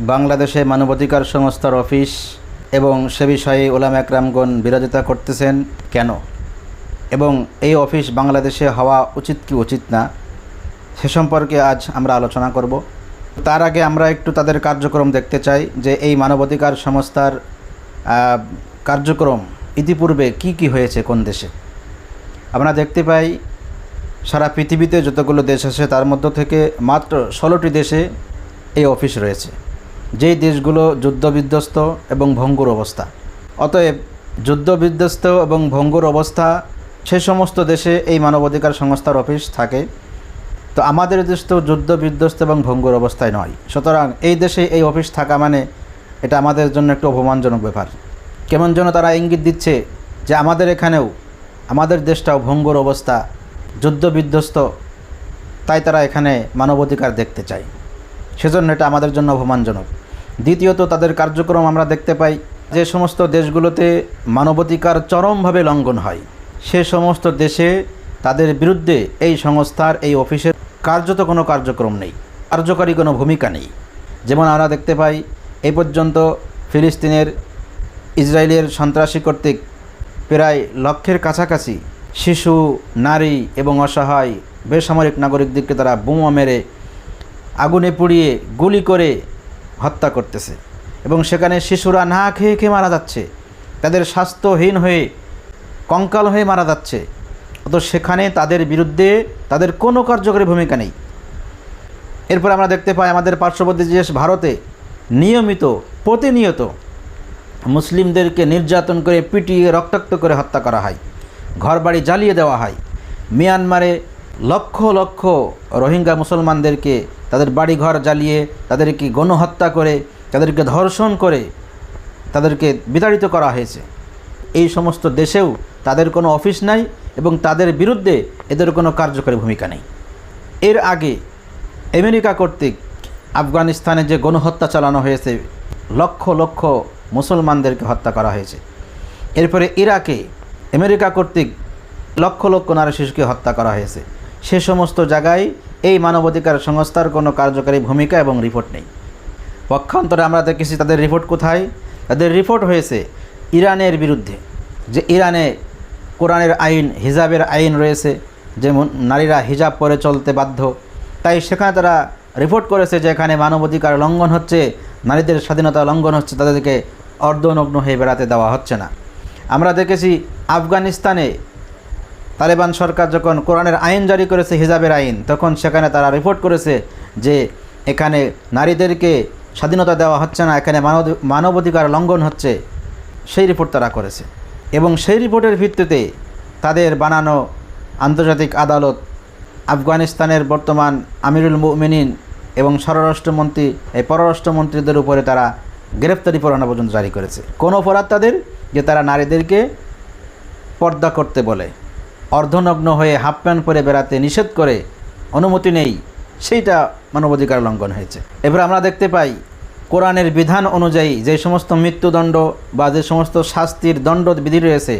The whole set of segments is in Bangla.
বাংলাদেশে মানবাধিকার সংস্থার অফিস এবং সে বিষয়ে ওলাম একরামগণ বিরোধিতা করতেছেন কেন? এবং এই অফিস বাংলাদেশে হওয়া উচিত কি উচিত না? সে সম্পর্কে আজ আমরা আলোচনা করব। তার আগে আমরা একটু তাদের কার্যক্রম দেখতে চাই যে এই মানবাধিকার সংস্থার কার্যক্রম ইতিপূর্বে কি কি হয়েছে কোন দেশে? আমরা দেখতে পাই, সারা পৃথিবীতে যতগুলো দেশ আছে তার মধ্য থেকে মাত্র ষোলোটি দেশে এই অফিস রয়েছে। যেই দেশগুলো যুদ্ধবিধ্বস্ত এবং ভঙ্গুর অবস্থা। অতএব যুদ্ধবিধ্বস্ত এবং ভঙ্গুর অবস্থা, সে সমস্ত দেশে এই মানবাধিকার সংস্থার অফিস থাকে। তো আমাদের দেশ তো যুদ্ধ বিধ্বস্ত এবং ভঙ্গুর অবস্থায় নয়। সুতরাং এই দেশে এই অফিস থাকা মানে এটা আমাদের জন্য একটু অপমানজনক ব্যাপার। কেমন যেন তারা ইঙ্গিত দিচ্ছে যে আমাদের এখানেও, আমাদের দেশটাও ভঙ্গুর অবস্থা যুদ্ধ বিধ্বস্ত তাই তারা এখানে মানবাধিকার দেখতে চায়। সেজন্য এটা আমাদের জন্য অপমানজনক। দ্বিতীয়ত তাদের কার্যক্রম আমরা দেখতে পাই যে সমস্ত দেশগুলোতে মানবাধিকার চরমভাবে লঙ্ঘন হয়। সে সমস্ত দেশে তাদের বিরুদ্ধে এই সংস্থার, এই অফিসের কার্যত কোনো কার্যক্রম নেই, কার্যকারী কোনো ভূমিকা নেই। যেমন আমরা দেখতে পাই, এ পর্যন্ত ফিলিস্তিনের ইসরায়েলের সন্ত্রাসী কর্তৃক প্রায় লক্ষের কাছাকাছি শিশু, নারী এবং অসহায় বেসামরিক নাগরিকদেরকে তারা বোমা মেরে আগুনে পুড়িয়ে গুলি করে হত্যা করতেছে। এবং সেখানে শিশুরা না খেয়ে খেয়ে মারা যাচ্ছে। তাদের স্বাস্থ্যহীন হয়ে, কঙ্কাল হয়ে মারা যাচ্ছে। অত সেখানে তাদের বিরুদ্ধে তাদের কোনো কার্যকরী ভূমিকা নেই। এরপর আমরা দেখতে পাই আমাদের পার্শ্ববর্তী দেশ ভারতে নিয়মিত, প্রতিনিয়ত মুসলিমদেরকে নির্যাতন করে পিটিয়ে রক্তাক্ত করে হত্যা করা হয়। ঘরবাড়ি জ্বালিয়ে দেওয়া হয়। মিয়ানমারে লক্ষ লক্ষ রোহিঙ্গা মুসলমানদেরকে তাদের বাড়িঘর জ্বালিয়ে তাদেরকে গণহত্যা করে, তাদেরকে ধর্ষণ করে, তাদেরকে বিতাড়িত করা হয়েছে। এই সমস্ত দেশেও তাদের কোনো অফিস নাই এবং তাদের বিরুদ্ধে এদের কোনো কার্যকরী ভূমিকা নেই। এর আগে আমেরিকা কর্তৃক আফগানিস্তানে যে গণহত্যা চালানো হয়েছে, লক্ষ লক্ষ মুসলমানদেরকে হত্যা করা হয়েছে। এরপরে ইরাকে আমেরিকা কর্তৃক লক্ষ লক্ষ নারী শিশুকে হত্যা করা হয়েছে। সে সমস্ত জায়গায় এই মানবাধিকার সংস্থার কোনো কার্যকারী ভূমিকা এবং রিপোর্ট নেই। পক্ষান্তরে আমরা দেখেছি তাদের রিপোর্ট কোথায়? তাদের রিপোর্ট হয়েছে ইরানের বিরুদ্ধে, যে ইরানে কোরআনের আইন, হিজাবের আইন রয়েছে, যেমন নারীরা হিজাব পরে চলতে বাধ্য। তাই সেখানে তারা রিপোর্ট করেছে যে এখানে মানবাধিকার লঙ্ঘন হচ্ছে, নারীদের স্বাধীনতা লঙ্ঘন হচ্ছে, তাদেরকে অর্ধনগ্ন হয়ে বেড়াতে দেওয়া হচ্ছে না। আমরা দেখেছি আফগানিস্তানে তালেবান সরকার যখন কোরআনের আইন জারি করেছে, হিজাবের আইন, তখন সেখানে তারা রিপোর্ট করেছে যে এখানে নারীদেরকে স্বাধীনতা দেওয়া হচ্ছে না, এখানে মানব, মানবাধিকার লঙ্ঘন হচ্ছে। সেই রিপোর্ট তারা করেছে। এবং সেই রিপোর্টের ভিত্তিতে তাদের বানানো আন্তর্জাতিক আদালত আফগানিস্তানের বর্তমান আমিরুল মুমিনিন এবং স্বরাষ্ট্রমন্ত্রী, এই পররাষ্ট্রমন্ত্রীদের উপরে তারা গ্রেফতারি পরোয়ানা পর্যন্ত জারি করেছে। কোন অপরাধ তাদের যে তারা নারীদেরকে পর্দা করতে বলে। অর্ধনগ্ন হয়ে হাফ প্যান্ট পরে বেড়াতে নিষেধ করে অনুমতি নেই, সেইটা মানবাধিকার লঙ্ঘন হয়েছে। এবার আমরা দেখতে পাই, কোরআনের বিধান অনুযায়ী যে সমস্ত মৃত্যুদণ্ড বা যে সমস্ত শাস্তির দণ্ড বিধি রয়েছে,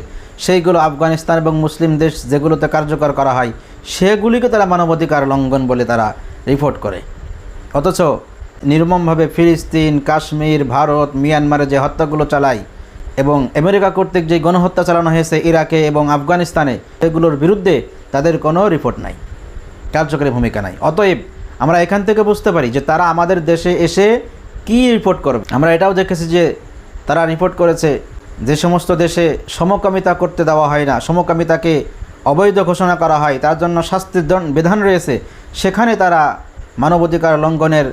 সেইগুলো আফগানিস্তান এবং মুসলিম দেশ যেগুলোতে কার্যকর করা হয়, সেগুলিকে তারা মানবাধিকার লঙ্ঘন বলে তারা রিপোর্ট করে। অথচ নির্মমভাবে ফিলিস্তিন, কাশ্মীর, ভারত, মিয়ানমারে যে হত্যাগুলো চালায় এবং আমেরিকা কর্তৃক যে গণহত্যা চালানো হয়েছে ইরাকে এবং আফগানিস্তানে, এগুলোর বিরুদ্ধে তাদের কোনো রিপোর্ট নাই, কার্যকরী ভূমিকা নাই। অতএব আমরা এখান থেকে বুঝতে পারি যে তারা আমাদের দেশে এসে কি রিপোর্ট করবে। আমরা এটাও দেখেছি যে তারা রিপোর্ট করেছে যে সমস্ত দেশে সমকামিতা করতে দেওয়া হয় না, সমকামিতাকে অবৈধ ঘোষণা করা হয়, তার জন্য শাস্তির বিধান রয়েছে। সেখানে তারা মানবাধিকার লঙ্ঘনের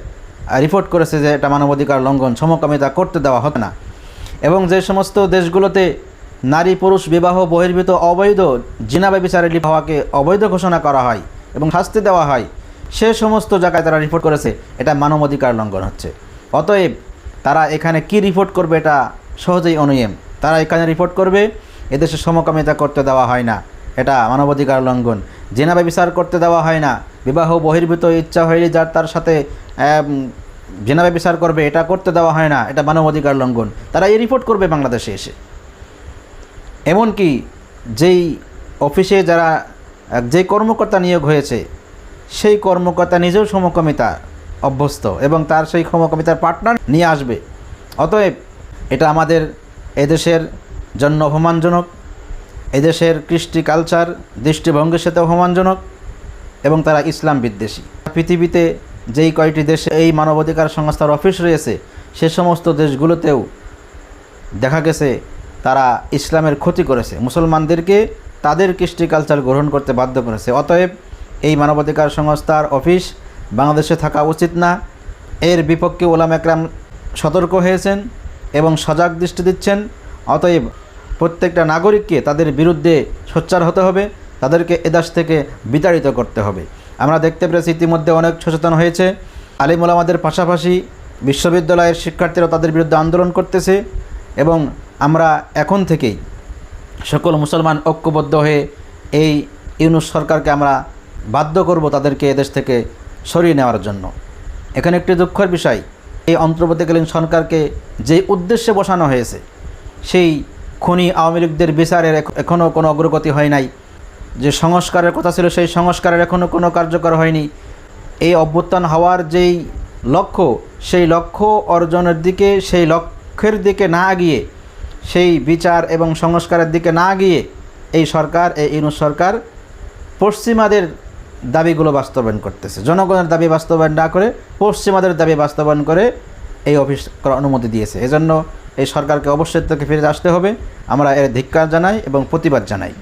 রিপোর্ট করেছে যে এটা মানবাধিকার লঙ্ঘন, সমকামিতা করতে দেওয়া হবে না। এবং যে সমস্ত দেশগুলোতে নারী পুরুষ বিবাহ বহির্ভূত অবৈধ জিনা ব্যবিচারে লিপ্ত হওয়াকে অবৈধ ঘোষণা করা হয় এবং শাস্তি দেওয়া হয়, সে সমস্ত জায়গায় তারা রিপোর্ট করেছে, এটা মানবাধিকার লঙ্ঘন হচ্ছে। অতএব তারা এখানে কি রিপোর্ট করবে এটা সহজেই অনুয়েম তারা এখানে রিপোর্ট করবে, এদেশে সমকামিতা করতে দেওয়া হয় না, এটা মানবাধিকার লঙ্ঘন। জেনা ব্যবিচার করতে দেওয়া হয় না, বিবাহ বহির্ভূত ইচ্ছা হইলে যার তার সাথে আম, জেনা ব্যবিচার করবে এটা করতে দেওয়া হয় না এটা মানবাধিকার লঙ্ঘন। তারা এই রিপোর্ট করবে বাংলাদেশে এসে। এমনকি যেই অফিসে যারা যে কর্মকর্তা নিয়োগ হয়েছে সেই কর্মকর্তা নিজেও সমকামিতা অভ্যস্ত এবং তার সেই ক্ষমকমি তার পার্টনার নিয়ে আসবে। অতএব এটা আমাদের এদেশের জন্য অপমানজনক এদেশের কৃষ্টি কালচার দৃষ্টিভঙ্গির সাথে অপমানজনক এবং তারা ইসলাম বিদ্বেষী। পৃথিবীতে যেই কয়টি দেশে এই মানবাধিকার সংস্থার অফিস রয়েছে, সে সমস্ত দেশগুলোতেও দেখা গেছে তারা ইসলামের ক্ষতি করেছে। মুসলমানদেরকে তাদের কৃষ্টি কালচার গ্রহণ করতে বাধ্য করেছে। অতএব এই মানবাধিকার সংস্থার অফিস বাংলাদেশে থাকা উচিত না। এর বিপক্ষে ওলাম একরাম সতর্ক হয়েছেন এবং সজাগ দৃষ্টি দিচ্ছেন। অতএব প্রত্যেকটা নাগরিককে তাদের বিরুদ্ধে সোচ্চার হতে হবে। তাদেরকে এদাস থেকে বিতাড়িত করতে হবে। আমরা দেখতে পেরেছি ইতিমধ্যে অনেক সচেতন হয়েছে। আলিম ওলামাদের পাশাপাশি বিশ্ববিদ্যালয়ের শিক্ষার্থীরা তাদের বিরুদ্ধে আন্দোলন করতেছে এবং আমরা এখন থেকেই সকল মুসলমান ঐক্যবদ্ধ হয়ে এই ইউনুস সরকারকে আমরা বাধ্য করব তাদেরকে এদেশ থেকে সরিয়ে নেওয়ার জন্য। এখানে একটি দুঃখের বিষয়, এই অন্তর্বর্তীকালীন সরকারকে যে উদ্দেশ্যে বসানো হয়েছে, সেই খনি আওয়ামী লীগদের বিচারের এখনও কোনো অগ্রগতি হয় নাই। যে সংস্কারের কথা ছিল, সেই সংস্কারের এখনও কোনো কার্যকর হয়নি। এই অভ্যুত্থান হওয়ার যেই লক্ষ্য, সেই লক্ষ্য অর্জনের দিকে, সেই লক্ষ্যের দিকে না গিয়ে, সেই বিচার এবং সংস্কারের দিকে না গিয়ে, এই সরকার, এই ইউনুস সরকার পশ্চিমাদের দাবিগুলো বাস্তবায়ন করতেছে। জনগণের দাবি বাস্তবায়ন না করে, পশ্চিমাদের দাবি বাস্তবায়ন করে এই অফিস করার অনুমতি দিয়েছে। এজন্য এই সরকারকে অবশ্যই থেকে ফিরে আসতে হবে। আমরা এর ধিক্কার জানাই এবং প্রতিবাদ জানাই।